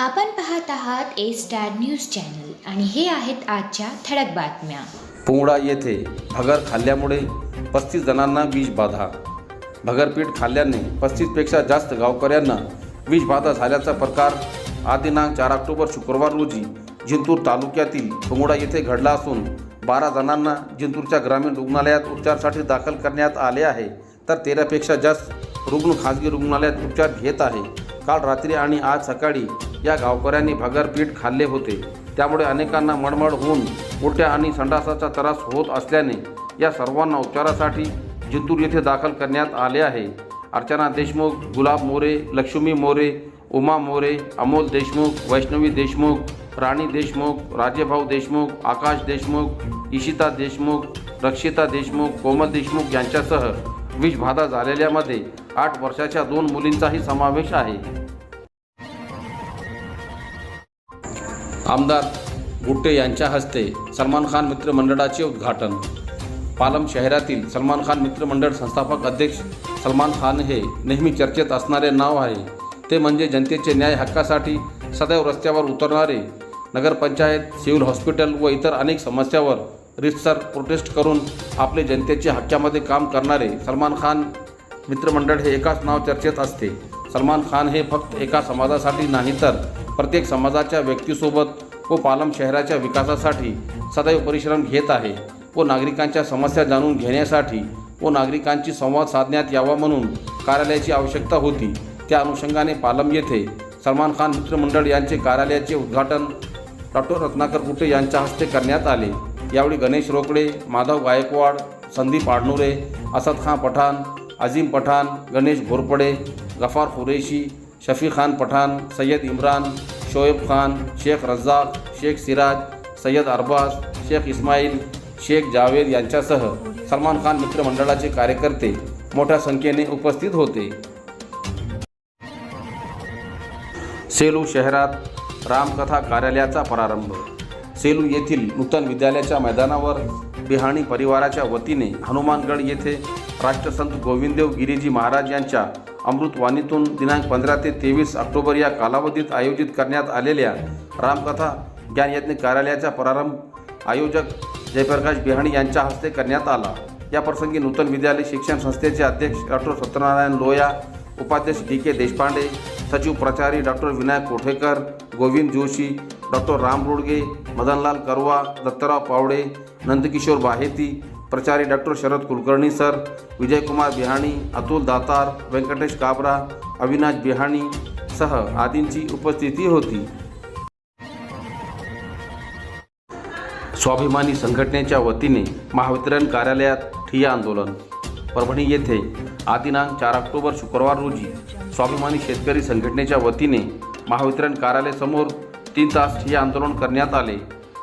आपण पाहत आहात ए स्टार न्यूज चॅनल आणि हे आहेत आजच्या ठळक बातम्या. पुंगडा येथे भगर खाल्ल्यामुळे पस्तीस जणांना विषबाधा भगरपीठ खाल्ल्याने पस्तीसपेक्षा जास्त गावकऱ्यांना विषबाधा झाल्याचा प्रकार आज दिनांक चार ऑक्टोबर शुक्रवार रोजी जिंतूर तालुक्यातील पुंगडा येथे घडला असून बारा जणांना जिंतूरच्या ग्रामीण रुग्णालयात उपचारासाठी दाखल करण्यात आले आहे. तर तेरापेक्षा जास्त रुग्ण खाजगी रुग्णालयात उपचार घेत आहे. काल रात्री आणि आज सकाळी या गावकऱ्यांनी भगरपीठ खाल्ले होते. त्यामुळे अनेकांना मळमळ होऊन उलट्या आणि संडासाचा त्रास होत असल्याने या सर्वांना उपचारासाठी जिंतूर येथे दाखल करण्यात आले आहे. अर्चना देशमुख गुलाब मोरे लक्ष्मी मोरे उमा मोरे अमोल देशमुख वैष्णवी देशमुख राणी देशमुख राजेभाऊ देशमुख आकाश देशमुख इशिता देशमुख रक्षिता देशमुख कोमल देशमुख यांच्यासह विषबाधा झालेल्यामध्ये आठ वर्षाच्या दोन मुलींचाही समावेश आहे. आमदार गुट्टे यांच्या हस्ते सलमान खान मित्रमंडळाचे उद्घाटन. पालम शहरातील सलमान खान मित्रमंडळ संस्थापक अध्यक्ष सलमान खान हे नेहमी चर्चेत असणारे नाव आहे. ते म्हणजे जनतेचे न्याय हक्कासाठी सदैव रस्त्यावर उतरणारे नगरपंचायत सिव्हिल हॉस्पिटल व इतर अनेक समस्यावर रितसर प्रोटेस्ट करून आपले जनतेच्या हक्कामध्ये काम करणारे सलमान खान मित्रमंडळ हे एकाच नाव चर्चेत असते. सलमान खान हे फक्त एका समाजासाठी नाही तर प्रत्येक समाजाच्या व्यक्तीसोबत व पालम शहराच्या विकासासाठी सदैव परिश्रम घेत आहे व नागरिकांच्या समस्या जाणून घेण्यासाठी व नागरिकांची संवाद साधण्यात यावा म्हणून कार्यालयाची आवश्यकता होती. त्या अनुषंगाने पालम येथे सलमान खान मित्रमंडळ यांचे कार्यालयाचे उद्घाटन डॉक्टर रत्नाकर कुटे यांच्या हस्ते करण्यात आले. यावेळी गणेश रोकडे माधव गायकवाड संदीप आडनुरे असद खान पठाण अझीम पठाण गणेश घोरपडे गफार कुरेशी शफी खान पठाण सय्यद इम्रान शोएब खान शेख रज्जाक शेख सिराज सय्यद अरबाज शेख इस्माईल शेख जावेद यांच्यासह सलमान खान मित्रमंडळाचे कार्यकर्ते मोठ्या संख्येने उपस्थित होते. सेलू शहरात रामकथा कार्यालयाचा प्रारंभ. सेलू येथील नूतन विद्यालयाच्या मैदानावर बिहाणी परिवाराच्या वतीने हनुमानगड येथे राष्ट्रसंत गोविंददेव गिरीजी महाराज यांच्या अमृतवाणीतून दिनांक पंधरा ते तेवीस ऑक्टोबर या कालावधीत आयोजित करण्यात आलेल्या रामकथा ज्ञानयज्ञ कार्यालयाचा प्रारंभ आयोजक जयप्रकाश बिहाणी यांच्या हस्ते करण्यात आला. या प्रसंगी नूतन विद्यालय शिक्षण संस्थेचे अध्यक्ष डॉक्टर सत्यनारायण लोया उपाध्यक्ष डी के देशपांडे सचिव प्राचार्य डॉक्टर विनायक कोठेकर गोविंद जोशी डॉक्टर राम रोडगे मदनलाल करवा दत्तराव पावडे नंदकिशोर बाहेती प्रचारी डॉक्टर शरद कुलकर्णी सर विजयकुमार बिहाणी अतुल दातार व्यंकटेश काबरा अविनाश बिहाणी सह आदींची उपस्थिती होती. स्वाभिमानी संघटनेच्या वतीने महावितरण कार्यालयात ठिय्या आंदोलन. परभणी येथे आदिनांक चार ऑक्टोबर शुक्रवार रोजी स्वाभिमानी शेतकरी संघटनेच्या वतीने महावितरण कार्यालयासमोर तीन तास ठिय्या आंदोलन करण्यात आले.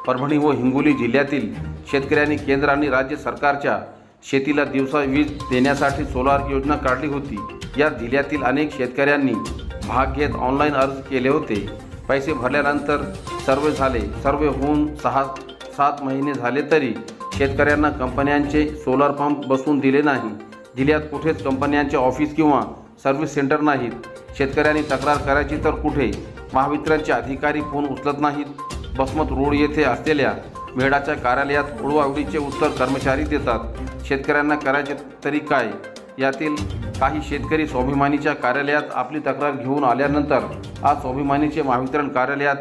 परभणी व हिंगोली जिल्ह्यातील शेतकऱ्यांनी केंद्र आणि राज्य सरकारच्या शेतीला दिवसा वीज देण्यासाठी सोलार योजना काढली होती. या जिल्ह्यातील अनेक शेतकऱ्यांनी भाग घेत ऑनलाईन अर्ज केले होते. पैसे भरल्यानंतर सर्वे झाले. सर्वे होऊन सहा सात महिने झाले तरी शेतकऱ्यांना कंपन्यांचे सोलार पंप बसवून दिले नाही. जिल्ह्यात कुठेच कंपन्यांचे ऑफिस किंवा सर्व्हिस सेंटर नाहीत. शेतकऱ्यांनी तक्रार करायची तर कुठे? महावितरणचे अधिकारी फोन उचलत नाहीत. बसमत रोड येथे असलेल्या मेढाच्या कार्यालयात उडवाउडीचे उत्तर कर्मचारी देतात. शेतकऱ्यांना करायचे तरी काय? यातील काही शेतकरी स्वाभिमानीच्या कार्यालयात आपली तक्रार घेऊन आल्यानंतर आज स्वाभिमानीचे महावितरण कार्यालयात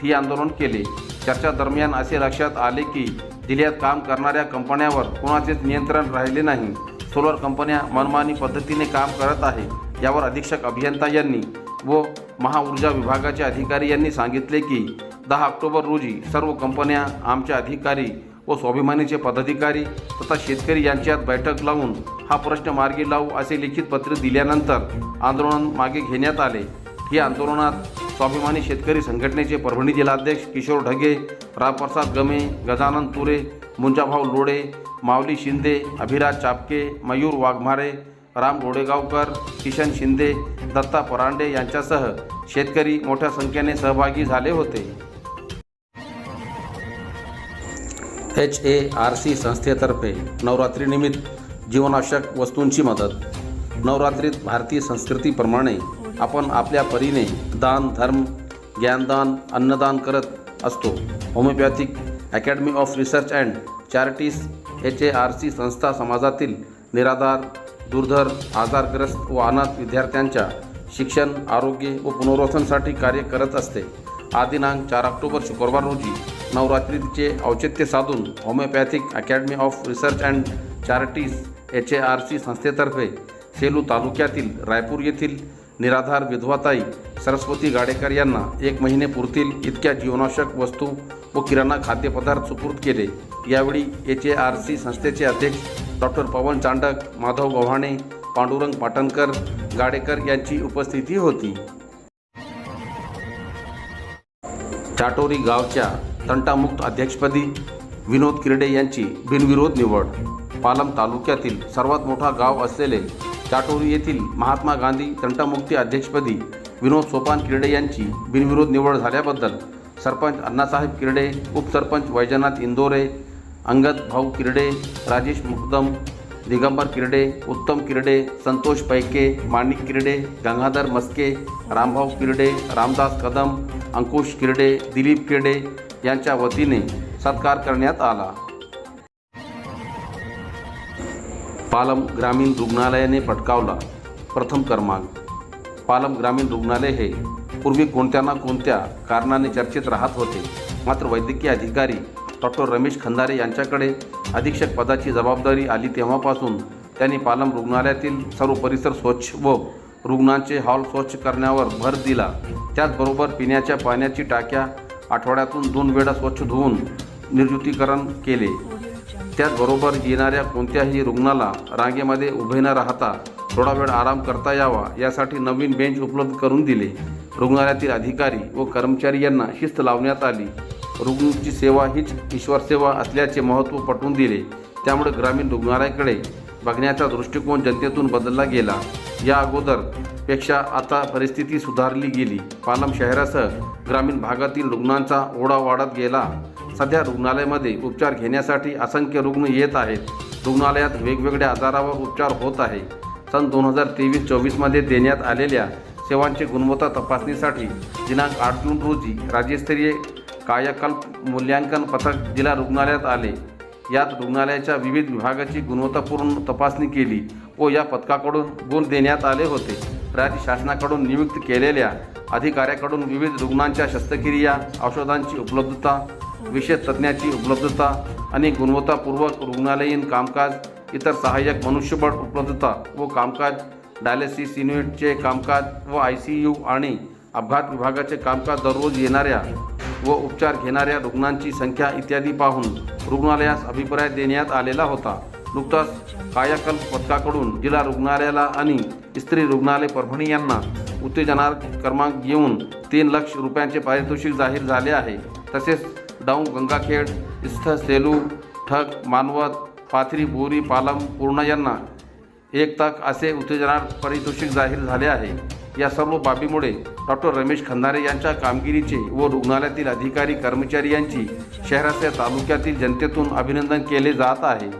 ठिय्या आंदोलन केले. चर्चा दरम्यान असे लक्षात आले की जिल्ह्यात काम करणाऱ्या कंपन्यावर कोणाचेच नियंत्रण राहिले नाही. सोलर कंपन्या मनमानी पद्धतीने काम करत आहे यावर अधीक्षक अभियंता यांनी व महाऊर्जा विभागाचे अधिकारी यांनी सांगितले की दहा ऑक्टोबर रोजी सर्व कंपन्या आमचे अधिकारी व स्वाभिमानीचे पदाधिकारी तथा शेतकरी यांच्यात बैठक लावून हा प्रश्न मार्गी लावू असे लिखित पत्र दिल्यानंतर आंदोलन मागे घेण्यात आले. या आंदोलनात स्वाभिमानी शेतकरी संघटनेचे परभणी जिल्हाध्यक्ष किशोर ढगे रामप्रसाद गमे गजानन तुरे मुंजाभाऊ लोडे माऊली शिंदे अभिराज चापके मयूर वाघमारे राम घोडेगावकर किशन शिंदे दत्ता परांडे यांच्यासह शेतकरी मोठ्या संख्येने सहभागी झाले होते. एच ए आर सी संस्थेतर्फे नवरात्रीनिमित्त जीवनावश्यक वस्तूंची मदत. नवरात्रीत भारतीय संस्कृतीप्रमाणे आपण आपल्या परीने दान धर्म ज्ञानदान अन्नदान करत असतो. Homoeopathic academy of research and charities H A R C संस्था समाजातील निराधार दुर्धर आजारग्रस्त व अनाथ विद्यार्थ्यांच्या शिक्षण आरोग्य व पुनर्वसनासाठी कार्य करत असते. आदिनांक दिनांक चार ऑक्टोबर शुक्रवार रोजी नवरात्रीचे औचित्य साधून homoeopathic academy of research and charities H A R C संस्थेतर्फे सेलू तालुक्यातील रायपूर येथील निराधार विधवाताई सरस्वती गाडेकर यांना एक महिने पुरतील इतक्या जीवनावश्यक वस्तू व किराणा खाद्यपदार्थ सुपूर्द केले. यावेळी एच ए आर सी संस्थेचे अध्यक्ष डॉक्टर पवन चांडक माधव गव्हाणे पांडुरंग पाटणकर गाडेकर यांची उपस्थिती होती. चाटोरी गावच्या तंटामुक्त अध्यक्षपदी विनोद किरडे यांची बिनविरोध निवड. पालम तालुक्यातील सर्वात मोठा गाव असलेले चाटोरी येथील महात्मा गांधी तंटामुक्ती अध्यक्षपदी विनोद सोपान किरडे यांची बिनविरोध निवड झाल्याबद्दल सरपंच अण्णासाहेब किरडे उपसरपंच वैजनाथ इंदोरे अंगद भाऊ किरडे राजेश मुकदम दिगंबर किरडे उत्तम किरडे संतोष पैके माणिक किरडे गंगाधर मस्के रामभाऊ किरडे रामदास कदम अंकुश किरडे दिलीप किरडे यांच्या वतीने सत्कार करण्यात आला. पालम ग्रामीण रुग्णालयाने पटकावला प्रथम क्रमांक. पालम ग्रामीण रुग्णालय हे पूर्वी कोणत्या ना कोणत्या कारणाने चर्चेत राहत होते मात्र वैद्यकीय अधिकारी डॉक्टर रमेश खंदारे यांच्याकडे अधीक्षक पदाची जबाबदारी आली तेव्हापासून त्यांनी पालम रुग्णालयातील सर्व परिसर स्वच्छ व रुग्णांचे हॉल स्वच्छ करण्यावर भर दिला. त्याचबरोबर पिण्याच्या पाण्याची टाक्या आठवड्यातून दोन वेळा स्वच्छ धुवून निर्जुतीकरण केले. त्याचबरोबर येणाऱ्या कोणत्याही रुग्णाला रांगेमध्ये उभे न राहता थोडा वेळ आराम करता यावा यासाठी नवीन बेंच उपलब्ध करून दिले. रुग्णालयातील अधिकारी व कर्मचारी यांना शिस्त लावण्यात आली. रुग्णाची सेवा हीच ईश्वरसेवा असल्याचे महत्त्व पटवून दिले. त्यामुळे ग्रामीण रुग्णालयाकडे बघण्याचा दृष्टिकोन जनतेतून बदलला गेला. या अगोदर पेक्षा आता परिस्थिती सुधारली गेली. पालम शहरासह ग्रामीण भागातील रुग्णांचा ओढा वाढत गेला. सध्या रुग्णालयामध्ये उपचार घेण्यासाठी असंख्य रुग्ण येत आहेत. रुग्णालयात वेगवेगळ्या आजारावर उपचार होत आहे. सन दोन हजार तेवीस चोवीसमध्ये देण्यात आलेल्या सेवांची गुणवत्ता तपासणीसाठी दिनांक आठ जून रोजी राज्यस्तरीय कायाकल्प मूल्यांकन पथक जिल्हा रुग्णालयात आले. यात रुग्णालयाच्या विविध विभागाची गुणवत्तापूर्ण तपासणी केली व या पथकाकडून गुण देण्यात आले होते. राज्य शासनाकडून नियुक्त केलेल्या अधिकाऱ्याकडून विविध रुग्णांच्या शस्त्रक्रिया औषधांची उपलब्धता विशेष तज्ज्ञाची उपलब्धता आणि गुणवत्तापूर्वक रुग्णालयीन कामकाज इतर सहाय्यक मनुष्यबळ उपलब्धता व कामकाज डायलिसिस युनिटचे कामकाज व आय सी यू आणि अपघात विभागाचे कामकाज दररोज येणाऱ्या व उपचार घेणाऱ्या रुग्णांची संख्या इत्यादी पाहून रुग्णालयास अभिप्राय देण्यात आलेला होता. नुकताच कायाकल्प पथकाकडून जिल्हा रुग्णालयाला आणि स्त्री रुग्णालय परभणी यांना उत्तेजना क्रमांक घेऊन तीन लक्ष रुपयांचे पारितोषिक जाहीर झाले आहे. तसेच डाऊ गंगाखेड इस्थ सेलू ठग मानवत पाथरी बोरी पालम पूर्णा यांना एक तक असे उत्तेजना पारितोषिक जाहीर झाले आहे. या सर्व बाबीमुळे डॉक्टर रमेश खंदारे यांच्या कामगिरीचे व रुग्णालयातील अधिकारी कर्मचारी यांची शहराच्या तालुक्यातील जनतेतून अभिनंदन केले जात आहे.